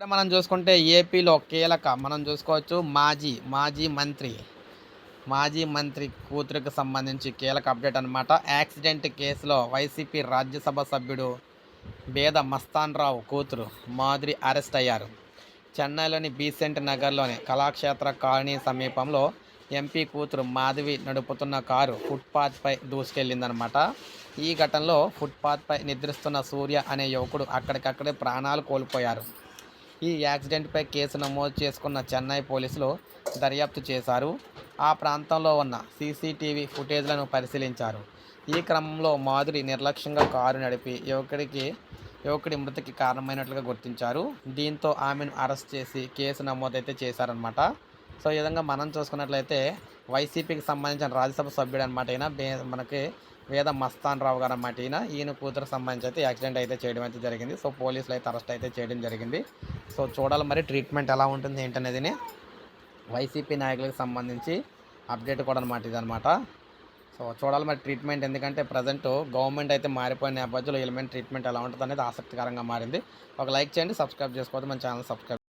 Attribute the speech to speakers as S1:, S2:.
S1: మనం చూసుకుంటే ఏపీలో కీలక మనం చూసుకోవచ్చు మాజీ మాజీ మంత్రి. మాజీ మంత్రి కూతురికి సంబంధించి కీలక అప్డేట్ అనమాట యాక్సిడెంట్ కేసులో వైసీపీ రాజ్యసభ సభ్యుడు బేద మస్తాన్ రావు కూతురు మాధురి అరెస్ట్ అయ్యారు. చెన్నైలోని బీసెంట్ నగర్లోని కళాక్షేత్ర కాలనీ సమీపంలో ఎంపీ కూతురు మాధవి నడుపుతున్న కారు ఫుట్పాత్పై దూసుకెళ్ళిందనమాట ఈ ఘటనలో ఫుట్పాత్పై నిద్రిస్తున్న సూర్య అనే యువకుడు అక్కడికక్కడే ప్రాణాలు కోల్పోయారు. ఈ యాక్సిడెంట్పై కేసు నమోదు చేసుకున్న చెన్నై పోలీసులు దర్యాప్తు చేశారు. ఆ ప్రాంతంలో ఉన్న సీసీటీవీ ఫుటేజ్లను పరిశీలించారు. ఈ క్రమంలో మాధురి నిర్లక్ష్యంగా కారు నడిపి యువకుడికి యువకుడి మృతికి కారణమైనట్లుగా గుర్తించారు. దీంతో ఆమెను అరెస్ట్ చేసి కేసు నమోదైతే చేశారనమాట సో ఈ విధంగా మనం చూసుకున్నట్లయితే వైసీపీకి సంబంధించిన రాజ్యసభ సభ్యుడు అనమాట ఈయన మనకి వేద మస్తాన్ రావు గారు అన్నమాట ఈయన. ఈయన కూతురు సంబంధించి అయితే యాక్సిడెంట్ అయితే చేయడం అయితే జరిగింది. సో పోలీసులు అయితే అరెస్ట్ అయితే చేయడం జరిగింది. సో చూడాలి మరి ట్రీట్మెంట్ ఎలా ఉంటుంది ఏంటనేది వైసీపీ నాయకులకు సంబంధించి అప్డేట్ కూడా అనమాట ఇదనమాట సో చూడాలి మరి ట్రీట్మెంట్ ఎందుకంటే ప్రజెంట్ గవర్నమెంట్ అయితే మారిపోయిన నేపథ్యంలో ఎలిమెంట్ ట్రీట్మెంట్ ఎలా ఉంటుంది అనేది ఆసక్తికరంగా మారింది. ఒక లైక్ చేయండి సబ్స్క్రైబ్ చేసుకోవద్దు మన ఛానల్ సబ్స్క్రైబ్